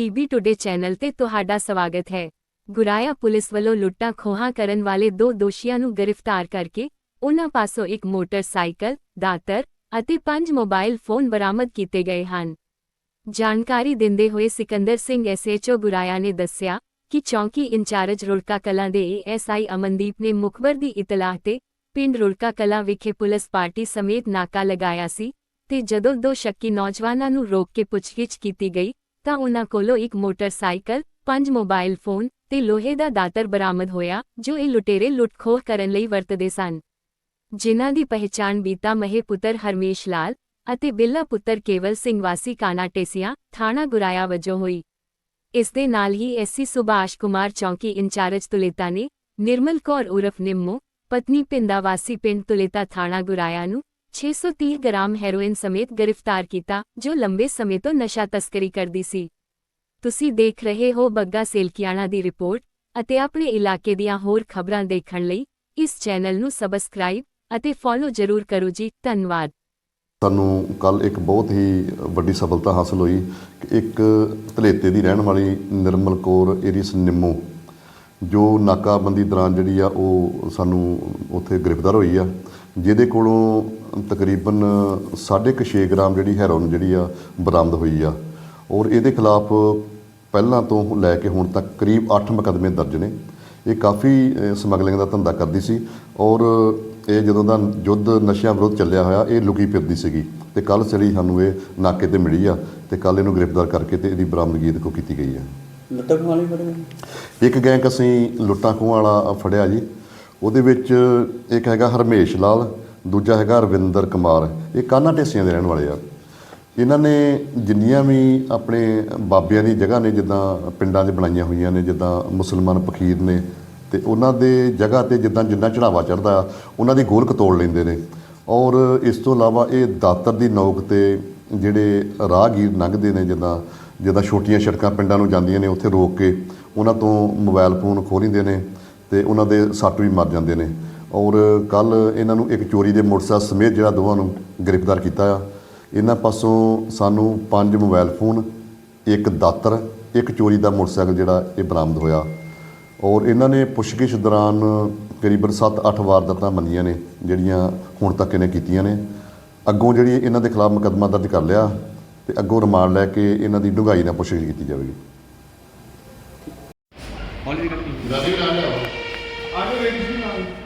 PB today channel ਤੇ ਤੁਹਾਡਾ ਸਵਾਗਤ ਹੈ। ਗੁਰਾਇਆ ਪੁਲਿਸ ਵੱਲੋਂ ਲੁੱਟਾਂ ਖੋਹਾਂ ਕਰਨ ਵਾਲੇ ਦੋ ਦੋਸ਼ੀਆਂ ਨੂੰ ਗ੍ਰਿਫਤਾਰ ਕਰਕੇ ਉਨ੍ਹਾਂ ਪਾਸੋਂ ਇੱਕ ਮੋਟਰਸਾਈਕਲ, ਦਾਤਰ ਅਤੇ ਪੰਜ ਮੋਬਾਈਲ ਫੋਨ ਬਰਾਮਦ ਕੀਤੇ ਗਏ ਹਨ। ਜਾਣਕਾਰੀ ਦਿੰਦੇ ਹੋਏ ਸਿਕੰਦਰ ਸਿੰਘ ਐਸਐਚਓ ਗੁਰਾਇਆ ਨੇ ਦੱਸਿਆ ਕਿ ਚੌਂਕੀ ਇੰਚਾਰਜ ਰੁੜਕਾ ਕਲਾਂ ਦੇ ਏਐਸਆਈ ਅਮਨਦੀਪ ਨੇ ਮੁਖਬਰ ਦੀ ਇਤਲਾਹ ਤੇ ਪਿੰਡ ਰੁੜਕਾ ਕਲਾਂ ਵਿਖੇ ਪੁਲਿਸ ਪਾਰਟੀ ਸਮੇਤ ਨਾਕਾ ਲਗਾਇਆ ਸੀ ਤੇ ਜਦੋਂ ਦੋ ਸ਼ੱਕੀ ਨੌਜਵਾਨਾਂ ਨੂੰ ਰੋਕ ਕੇ ਪੁੱਛਗਿੱਛ ਕੀਤੀ ਗਈ ਤਾਂ ਉਨ੍ਹਾਂ ਕੋਲੋਂ ਇੱਕ ਮੋਟਰਸਾਈਕਲ, ਪੰਜ ਮੋਬਾਈਲ ਫੋਨ ਤੇ ਲੋਹੇ ਦਾ ਦਾਤਰ ਬਰਾਮਦ ਹੋਇਆ, ਜੋ ਇਹ ਲੁਟੇਰੇ ਲੁੱਟਖੋਹ ਕਰਨ ਲਈ ਵਰਤਦੇ ਸਨ। ਜਿਨ੍ਹਾਂ ਦੀ ਪਹਿਚਾਣ ਬੀਤਾ ਮਹੇ ਪੁੱਤਰ ਹਰਮੇਸ਼ ਲਾਲ ਅਤੇ ਬਿੱਲਾ ਪੁੱਤਰ ਕੇਵਲ ਸਿੰਘ ਵਾਸੀ ਕਾਨਾਟੇਸੀਆਂ ਥਾਣਾ ਗੁਰਾਇਆ ਵਜੋਂ ਹੋਈ। ਇਸ ਦੇ ਨਾਲ ਹੀ ਐਸਸੀ ਸੁਭਾਸ਼ ਕੁਮਾਰ ਚੌਂਕੀ ਇੰਚਾਰਜ ਤੁਲੇਤਾ ਨੇ, ਨਿਰਮਲ ਕੌਰ ਉਰਫ ਨਿੰਮੋ, ਪਤਨੀ ਪਿੰਦਾ ਵਾਸੀ ਪਿੰਡ ਤੁਲੇਤਾ ਥਾਣਾ ਗੁਰਾਇਆ ਨੂੰ 630 ਗ੍ਰਾਮ ਹੈਰੋਇਨ ਸਮੇਤ ਗ੍ਰਿਫਤਾਰ ਕੀਤਾ, ਜੋ ਲੰਬੇ ਸਮੇਂ ਤੋਂ ਨਸ਼ਾ ਤਸਕਰੀ ਕਰਦੀ ਸੀ। ਤੁਸੀਂ ਦੇਖ ਰਹੇ ਹੋ ਬੱਗਾ ਸੇਲਕੀਆਣਾ ਦੀ ਰਿਪੋਰਟ ਅਤੇ ਆਪਣੇ ਇਲਾਕੇ ਦੀਆਂ ਹੋਰ ਖਬਰਾਂ ਦੇਖਣ ਲਈ ਇਸ ਚੈਨਲ ਨੂੰ ਸਬਸਕ੍ਰਾਈਬ ਅਤੇ ਫੋਲੋ ਜ਼ਰੂਰ ਕਰੋ ਜੀ, ਧੰਨਵਾਦ। ਸਾਨੂੰ ਕੱਲ ਇੱਕ ਬਹੁਤ ਹੀ ਵੱਡੀ ਸਫਲਤਾ ਹਾਸਲ ਹੋਈ ਕਿ ਇੱਕ ਧਲੇਤੇ ਦੀ ਰਹਿਣ ਵਾਲੀ ਨਿਰਮਲ ਕੌਰ, ਏਰੀਸ ਨਿੰਮੋ, ਜੋ ਨਾਕਾਬੰਦੀ ਦੌਰਾਨ ਜਿਹੜੀ ਆ ਉਹ ਸਾਨੂੰ ਉੱਥੇ ਗ੍ਰਿਫਤਾਰ ਹੋਈ ਆ। ਜਿਹਦੇ ਕੋਲੋਂ ਤਕਰੀਬਨ 6.5 ਗ੍ਰਾਮ ਜਿਹੜੀ ਹੈਰੋਨ ਜਿਹੜੀ ਆ ਬਰਾਮਦ ਹੋਈ ਆ। ਔਰ ਇਹਦੇ ਖਿਲਾਫ ਪਹਿਲਾਂ ਤੋਂ ਲੈ ਕੇ ਹੁਣ ਤੱਕ ਕਰੀਬ 8 ਮੁਕੱਦਮੇ ਦਰਜ ਨੇ। ਇਹ ਕਾਫੀ ਸਮਗਲਿੰਗ ਦਾ ਧੰਦਾ ਕਰਦੀ ਸੀ। ਔਰ ਇਹ ਜਦੋਂ ਦਾ ਯੁੱਧ ਨਸ਼ਿਆਂ ਵਿਰੁੱਧ ਚੱਲਿਆ ਹੋਇਆ ਇਹ ਲੁਕੀ ਫਿਰਦੀ ਸੀਗੀ। ਤੇ ਕੱਲ ਸੜੀ ਸਾਨੂੰ ਇਹ ਨਾਕੇ ਤੇ ਮਿਲੀ ਆ ਤੇ ਕੱਲ ਇਹਨੂੰ ਗ੍ਰਿਫਤਾਰ ਕਰਕੇ ਤੇ ਇਹਦੀ ਬਰਾਮਦਗੀ ਕੋਲ ਕੀਤੀ ਗਈ ਆ। ਲੁੱਟਾਂ ਵਾਲੀ ਫੜੇ ਨੇ ਇੱਕ ਗੈਂਗ ਅਸੀਂ ਲੁੱਟਾਂ ਖੋਹਾਂ ਵਾਲਾ ਫੜਿਆ ਜੀ। ਉਹਦੇ ਵਿੱਚ ਇੱਕ ਹੈਗਾ ਹਰਮੇਸ਼ ਲਾਲ, ਦੂਜਾ ਹੈਗਾ ਰਵਿੰਦਰ ਕੁਮਾਰ। ਇਹ ਕਾਨਾ ਢੇਸੀਆਂ ਦੇ ਰਹਿਣ ਵਾਲੇ ਆ? ਇਹਨਾਂ ਨੇ ਜਿੰਨੀਆਂ ਵੀ ਆਪਣੇ ਬਾਬਿਆਂ ਦੀ ਜਗ੍ਹਾ ਨੇ, ਜਿੱਦਾਂ ਪਿੰਡਾਂ 'ਚ ਬਣਾਈਆਂ ਹੋਈਆਂ ਨੇ, ਜਿੱਦਾਂ ਮੁਸਲਮਾਨ ਫਕੀਰ ਨੇ, ਤੇ ਉਹਨਾਂ ਦੇ ਜਗ੍ਹਾ ਤੇ ਜਿੱਦਾਂ ਜਿੰਨਾ ਚੜਾਵਾ ਚੜਦਾ ਉਹਨਾਂ ਦੀ ਗੋਲਕ ਤੋੜ ਲੈਂਦੇ ਨੇ। ਔਰ ਇਸ ਤੋਂ ਇਲਾਵਾ ਇਹ ਦਾਤਰ ਦੀ ਨੌਕ ਤੇ ਜਿਹੜੇ ਰਾਹਗੀਰ ਲੰਘਦੇ ਨੇ, ਜਿੱਦਾਂ ਜਿੱਦਾਂ ਛੋਟੀਆਂ ਸੜਕਾਂ ਪਿੰਡਾਂ ਨੂੰ ਜਾਂਦੀਆਂ ਨੇ, ਉੱਥੇ ਰੋਕ ਕੇ ਉਹਨਾਂ ਤੋਂ ਮੋਬਾਈਲ ਫੋਨ ਖੋਹ ਲੈਂਦੇ ਨੇ। ਤੇ ਉਹਨਾਂ ਦੇ ਸੱਟ ਵੀ ਮਰ ਜਾਂਦੇ ਨੇ। ਔਰ ਕੱਲ ਇਹਨਾਂ ਨੂੰ ਇੱਕ ਚੋਰੀ ਦੇ ਮੋਟਰਸਾਈਕਲ ਸਮੇਤ ਜਿਹੜਾ ਦੋਵਾਂ ਨੂੰ ਗ੍ਰਿਫਤਾਰ ਕੀਤਾ ਆ। ਇਹਨਾਂ ਪਾਸੋਂ ਸਾਨੂੰ ਪੰਜ ਮੋਬਾਈਲ ਫੋਨ, ਇੱਕ ਦਾਤਰ, ਇੱਕ ਚੋਰੀ ਦਾ ਮੋਟਰਸਾਈਕਲ ਜਿਹੜਾ ਇਹ ਬਰਾਮਦ ਹੋਇਆ। ਔਰ ਇਹਨਾਂ ਨੇ ਪੁੱਛਗਿੱਛ ਦੌਰਾਨ ਕਰੀਬਨ 7-8 ਵਾਰਦਾਤਾਂ ਮੰਨੀਆਂ ਨੇ, ਜਿਹੜੀਆਂ ਹੁਣ ਤੱਕ ਇਹਨੇ ਕੀਤੀਆਂ ਨੇ। ਅੱਗੋਂ ਜਿਹੜੀ ਇਹਨਾਂ ਦੇ ਖਿਲਾਫ ਮੁਕੱਦਮਾ ਦਰਜ ਕਰ ਲਿਆ ਤੇ ਅੱਗੋਂ ਰਿਮਾਂਡ ਲੈ ਕੇ ਇਹਨਾਂ ਦੀ ਡੂੰਘਾਈ ਨਾਲ ਪੁੱਛਗਿੱਛ ਕੀਤੀ ਜਾਵੇਗੀ। ਹੌਲੀ ਦੀ ਗੱਲ 아니 왜 눈이 나오는